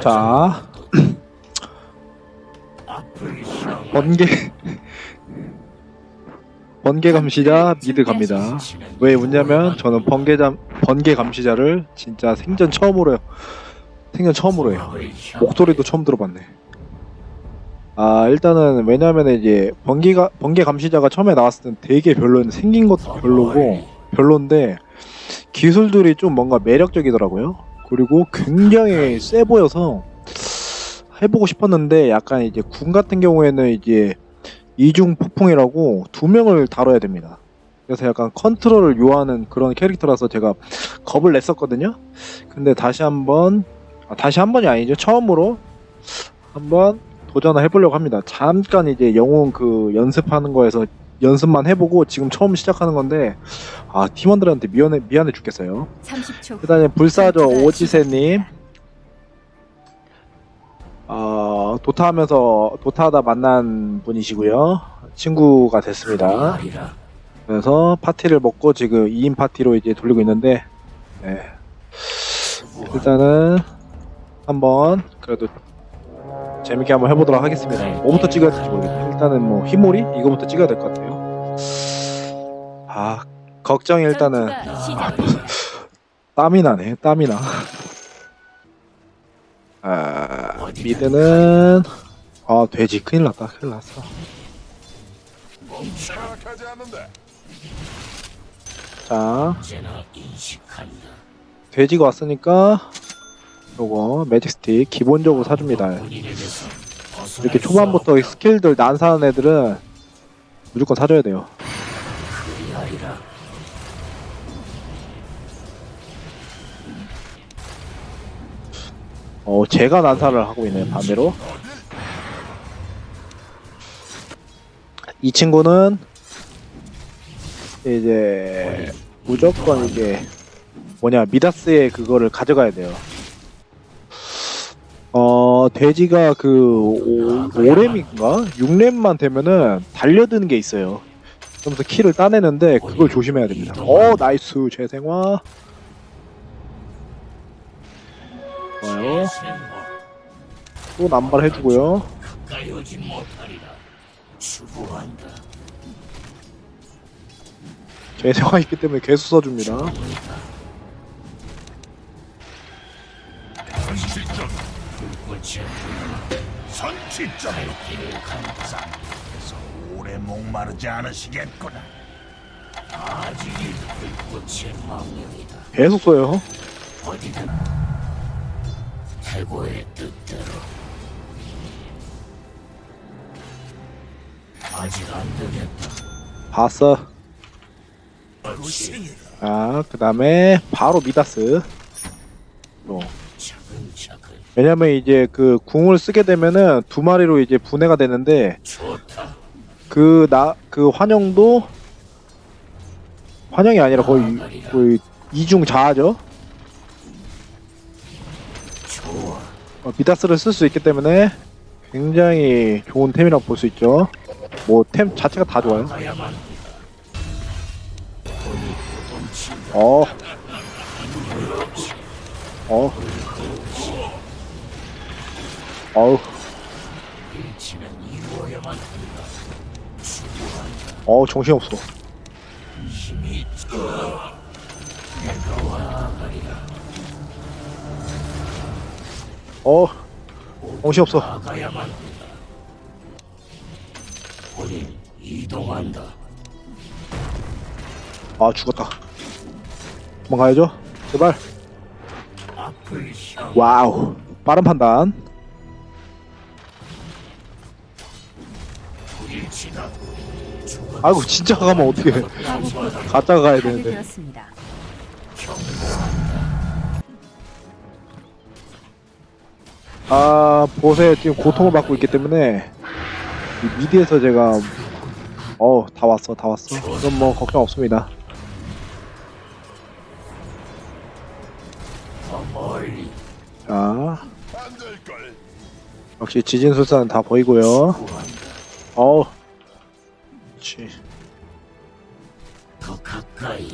자 번개 번개 감시자 미드 갑니다. 왜 웃냐면 저는 번개잠 번개 감시자를 진짜 생전 처음으로 생전 처음으로 해요. 목소리도 처음 들어봤네. 아 일단은 왜냐면 이제 번개가 번개 감시자가 처음에 나왔을 땐 되게 별로였는데 생긴 것도 별로고 별론데 기술들이 좀 뭔가 매력적이더라고요. 그리고 굉장히 세 보여서 해보고 싶었는데 약간 이제 궁 같은 경우에는 이제 이중 폭풍이라고 두 명을 다뤄야 됩니다. 그래서 약간 컨트롤을 요하는 그런 캐릭터라서 제가 겁을 냈었거든요. 근데 다시 한번 아, 다시 한 번이 아니죠. 처음으로 한번 도전을 해보려고 합니다. 잠깐 이제 영웅 그 연습하는 거에서 연습만 해보고 지금 처음 시작하는 건데 아 팀원들한테 미안해 미안해 죽겠어요. 30초 후 그다음에 불사조 오지세님. 어, 도타하면서 도타하다 만난 분이시고요. 친구가 됐습니다. 그래서 파티를 먹고 지금 2인 파티로 이제 돌리고 있는데 네. 일단은 한번 그래도 재밌게 한번 해보도록 하겠습니다. 뭐부터 찍어야 될지 모르겠네. 일단은 뭐 히모리 이거부터 찍어야 될 것 같아요. 아 걱정이 일단은 전투가 시작됩니다. 땀이 나네. 땀이 나. 아 미드는 아 돼지 큰일 났다. 큰일 났어. 않는다. 자 돼지가 왔으니까 요거 매직 스틱 기본적으로 사줍니다. 이렇게 수 초반부터. 스킬들 난사하는 애들은 무조건 사줘야 돼요. 어, 제가 난사를 하고 있네요, 반대로. 이 친구는 이제 무조건 이게 뭐냐 미다스의 그거를 가져가야 돼요. 어 돼지가 그 5렘인가 6렘만 되면은 달려드는 게 있어요. 그러면서 키를 따내는데 그걸 조심해야 됩니다. 어 나이스 재생화. 좋아요. 또 남발 해주고요. 재생화 있기 때문에 계속 써줍니다. 선취점. 길을 그래서 오래 목마르지 않으시겠구나. 아직 이 불꽃의 망령이다 계속 써요. 어디든 태고의 뜻대로 아직 안 되겠다 봤어. 자, 그 다음에 바로 미다스. 또. 왜냐면 이제 그 궁을 쓰게 되면은 두 마리로 이제 분해가 되는데 그 나 그 환영도 환영이 아니라 거의 거의 이중 자아죠. 어, 미다스를 쓸 수 있기 때문에 굉장히 좋은 템이라고 볼 수 있죠. 뭐 템 자체가 다 좋아요. 어. 어. 어우, 어 정신없어. 어, 정신없어. 이동한다 아 죽었다. 도망가야죠. 제발. 와우. 빠른 판단. 아이고 진짜 가면 어떻게? 가짜 가야 되는데. 파괴되었습니다. 아 보세 지금 고통을 받고 있기 때문에 이 미드에서 제가 어다 왔어 다 왔어. 그럼 뭐 걱정 없습니다. 자 안될 걸. 역시 지진술사는 다 보이고요. 어우. 그렇지. 더 가까이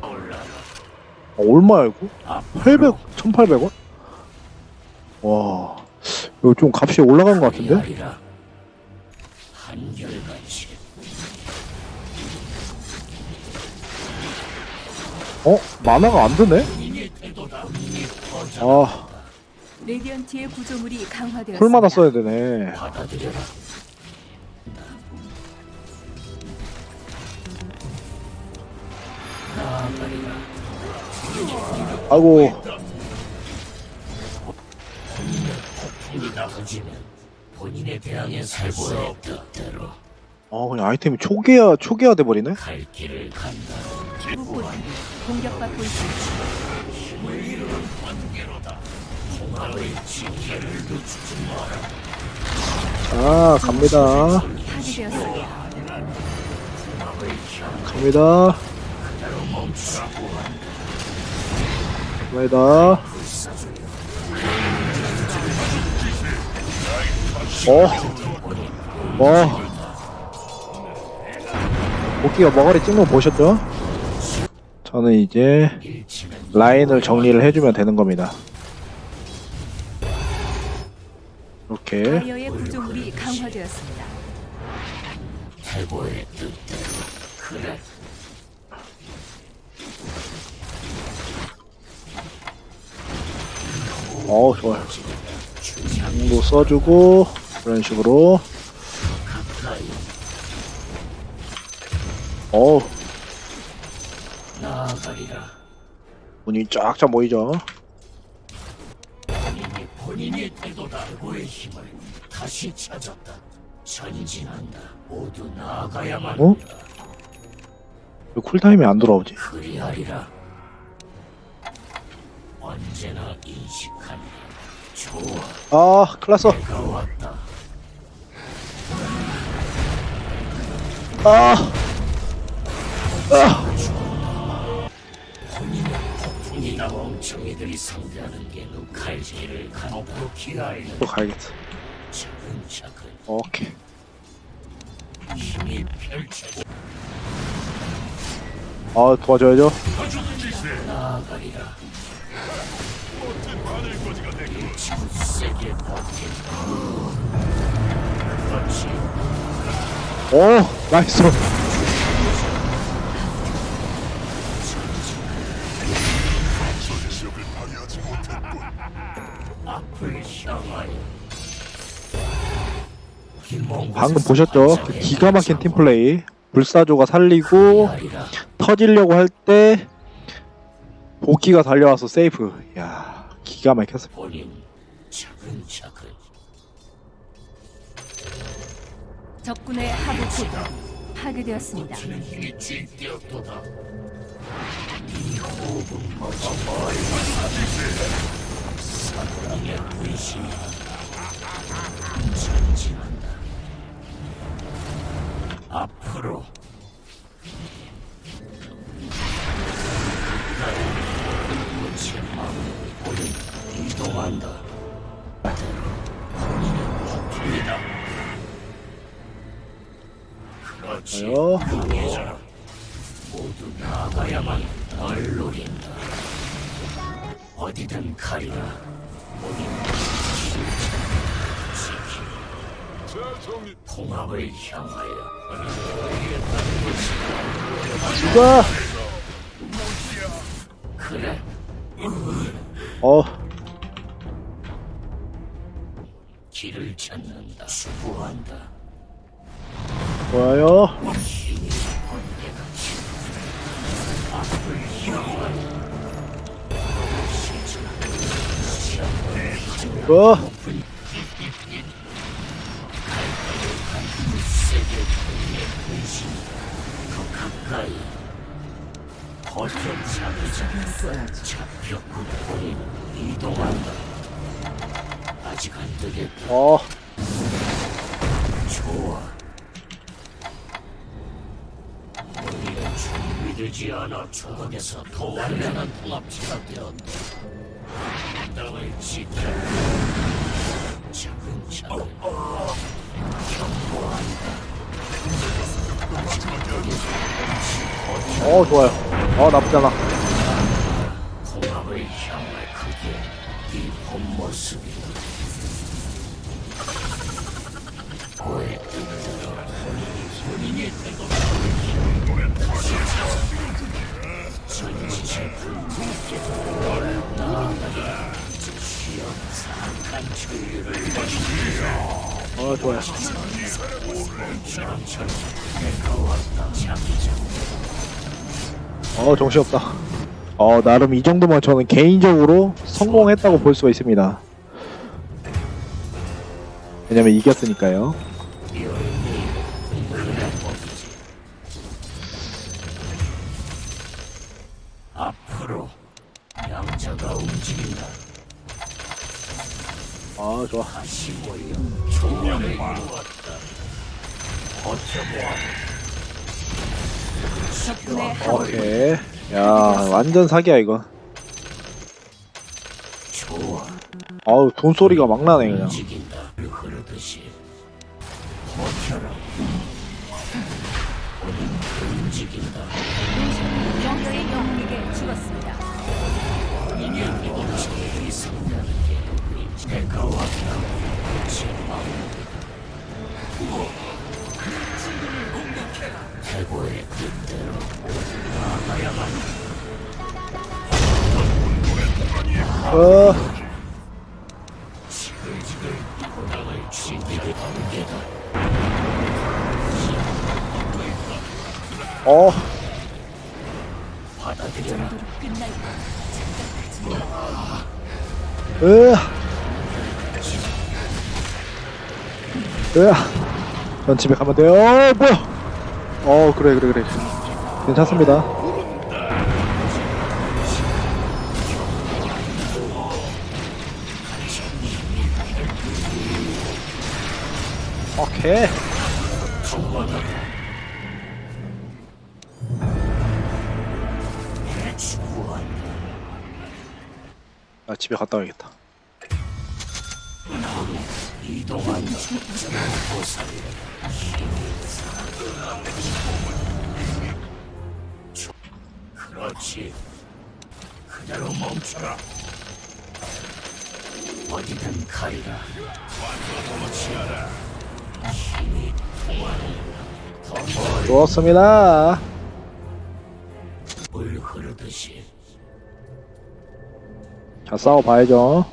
올라라 아, 얼마야 이거? 앞으로 800, 1800원? 와, 이거 좀 값이 올라간 것 같은데? 한결같이 어? 만화가 안 드네? 아, 레디언트의 구조물이 강화되었습니다. 풀마다 써야 되네. 받아들여라. 터지면 본인에 대항해 살고의 뜻대로 아 그냥 아이템이 초기화 초기화 돼버리네. 갈 길을 간다. 공격받고 있습니다. 자, 갑니다. 갑니다. 갑니다. 어, 어. 복귀가 머가리 찍는 거 보셨죠? 저는 이제 라인을 정리를 해주면 되는 겁니다. 이렇게 바이어의 구조물이 강화되었습니다. 태고의 뜻대로 그래. 어 좋아요. 정도 써주고 그런 식으로 어 나아가리라. 문이 쫙쫙 모이죠. 본인의 태도다. 태고의 힘을 다시 찾았다. 전진한다. 모두 나아가야만 어? 왜 쿨타임이 안 돌아오지? 그리하리라. 언제나 인식한다. 좋아, 아 클났어. 내가 왔다. 아 폭풍이나 멍청이들이 상대하는 게 누갈 길을 간다. 기아이는 또 가야겠어. 차근차근 오케이. 힘이 펼쳐져 아 도와줘야죠. 나아가리라. 버틴다. 그렇지. 오 나이스. 방금 보셨죠? 그 기가 막힌 팀플레이. 불사조가 살리고. 터지려고 할 때 복귀가 달려와서 세이프. 야 기가 막혔어. 본인 차근차근 적군의 하부 포탑 파괴되었습니다. 힘이 쥐뛰었도다. 사랑의. 전진한다. 앞으로 한다. 그렇지. 좋아요. 강해져라. 모두 나가야만 널 노린다. 어디든 가리라. 본인 지키. 통합을 향하여 죽어. 그래. 어 길을 찾는다. 수고한다. 좋아요. 어 준비되지 않아 조각에서 더 완전한 통합체가 되었다 땅을 지켜 차근차근 어 좋아요. 어 나쁘지 않아. 이 본모습이 고의 뜻대로 본인이 되고 전지 어 좋아요. 어 정신없다. 어 나름 이 정도면 저는 개인적으로 성공했다고 볼 수가 있습니다. 왜냐면 이겼으니까요. 앞으로 양자가 움직인다 아 좋아. 오케이. 야 완전 사기야 이거. 좋아 아우 돈 소리가 막 나네 그냥 으, 으, 전 집에 가면 돼요. 어, 뭐야? 어, 그래, 그래, 그래. 괜찮습니다. 오케이. 나 집에 갔다 와야겠다. 이동한다 그렇지 그대로 멈춰라 어디든 가리라 힘이 더멀 좋습니다. 물 흐르듯이 자, 싸워봐야죠.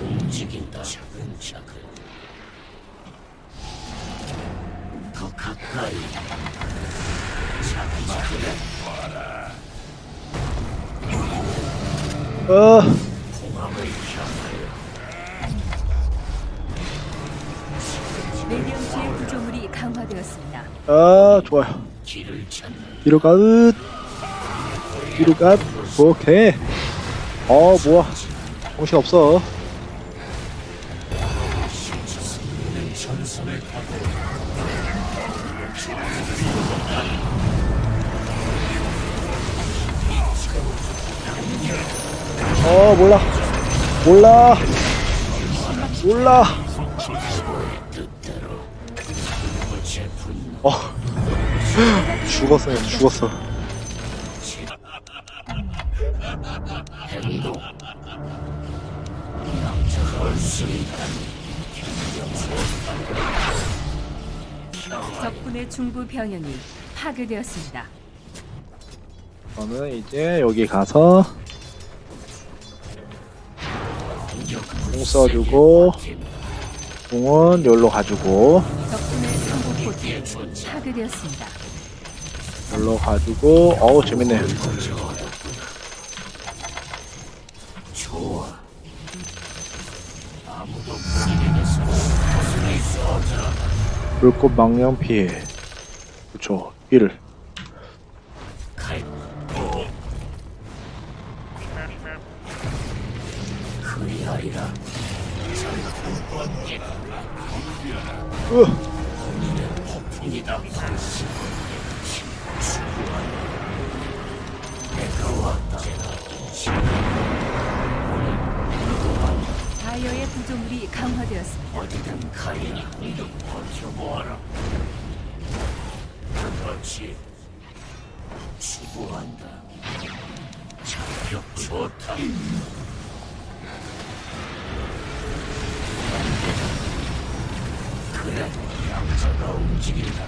움직인다. 차근차근 더 가까이. 차근차근 어, 구조물이 강화되었습니다. 아, 좋아요. 뒤로 가, 으, 뒤로 가, 오케이. 어, 뭐야. 정신 없어. 어, 몰라. 몰라. 몰라. 어. 죽었어, 그냥 죽었어. 적군의 중부 병영이 파괴되었습니다. 저는 이제 여기 가서 공 써주고 공은 여기로 가지고 적군의 파괴되었습니다. 별로 가지고 어우 재밌네. 물꽃 망령 피해. 그렇죠. 1. 구조물이 강화되었습니다. 어디든 가리니 공격 버텨보아라. 그렇지. 수고한다. 자격 좋다. 그래, 양자가 움직인다.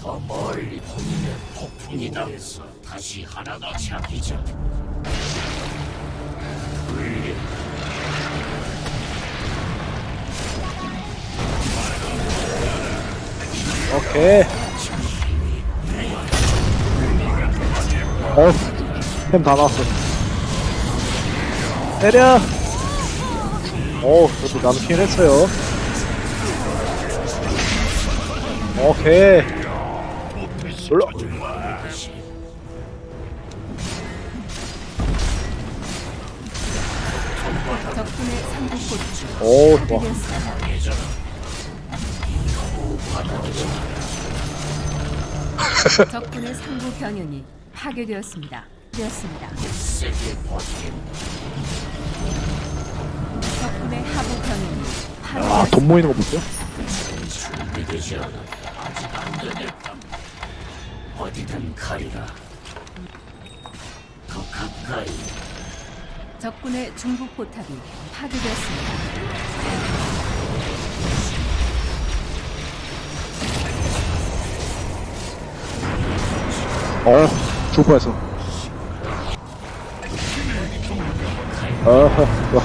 더 멀리 보이면 폭풍이다. 해서 다시 하나 더 잡히자. 오케이. 어, 템다 나왔어. 때려! 오, 저도 남긴 했어요. 오케이. 눌러. 오, 좋아. 적군의 상부 병영이 파괴되었습니다. 되었습니다. 적군의 하부 병영이 아, 파괴되었습니다. 돈 모이는 거 보세요. 준비되지 않았다. 아직 안 되겠다. 어디든 가리라. 더 가까이. 적군의 중부 포탑이 파괴되었습니다. 어, 죽을 뻔했어. 어허, 좋아.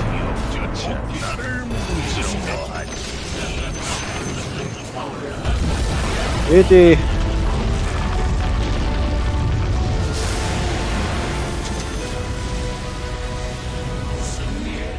이지